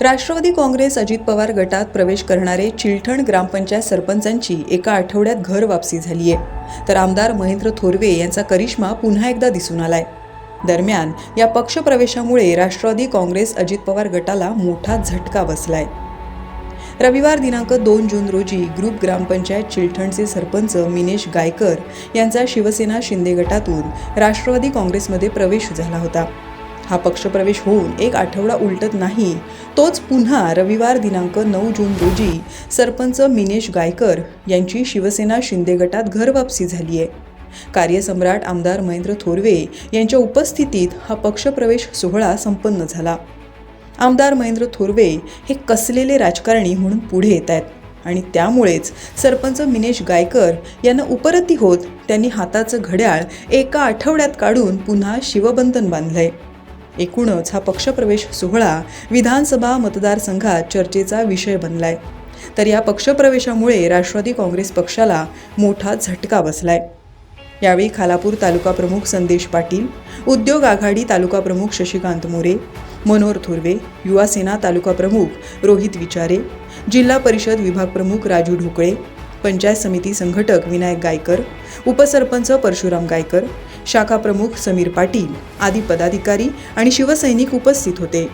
राष्ट्रवादी काँग्रेस अजित पवार गटात प्रवेश करणारे चिलठण ग्रामपंचायत सरपंचांची एका आठवड्यात घर वापसी झाली आहे तर आमदार महेंद्र थोरवे यांचा करिश्मा पुन्हा एकदा दिसून आलाय. दरम्यान या पक्षप्रवेशामुळे राष्ट्रवादी काँग्रेस अजित पवार गटाला मोठा झटका बसलाय. रविवार दिनांक दोन जून रोजी ग्रुप ग्रामपंचायत चिलठणचे सरपंच मिनेश गायकर यांचा शिवसेना शिंदे गटातून राष्ट्रवादी काँग्रेसमध्ये प्रवेश झाला होता. हा पक्षप्रवेश होऊन एक आठवडा उलटत नाही तोच पुन्हा रविवार दिनांक नऊ जून रोजी सरपंच मिनेश गायकर यांची शिवसेना शिंदे गटात घरवापसी झाली आहे कार्यसम्राट आमदार महेंद्र थोरवे यांच्या उपस्थितीत हा पक्षप्रवेश सोहळा संपन्न झाला. आमदार महेंद्र थोरवे हे कसलेले राजकारणी म्हणून पुढे येत आहेत. आणि त्यामुळेच सरपंच मिनेश गायकर यांना उपरती होत त्यांनी हाताचं घड्याळ एका आठवड्यात काढून पुन्हा शिवबंधन बांधलंय. एकूणच हा पक्षप्रवेश सोहळा विधानसभा मतदारसंघात चर्चेचा विषय बनलाय. तर या पक्षप्रवेशामुळे राष्ट्रवादी काँग्रेस पक्षाला मोठा झटका बसलाय. यावेळी खालापूर तालुका प्रमुख संदेश पाटील उद्योग आघाडी तालुका प्रमुख शशिकांत मोरे मनोहर थोरवे युवा सेना तालुका प्रमुख रोहित विचारे जिल्हा परिषद विभाग प्रमुख राजू ढोकळे पंचायत समिती संघटक विनायक गायकर उपसरपंच परशुराम गायकर शाखा प्रमुख समीर पाटील आदी पदाधिकारी आणि शिवसैनिक उपस्थित होते.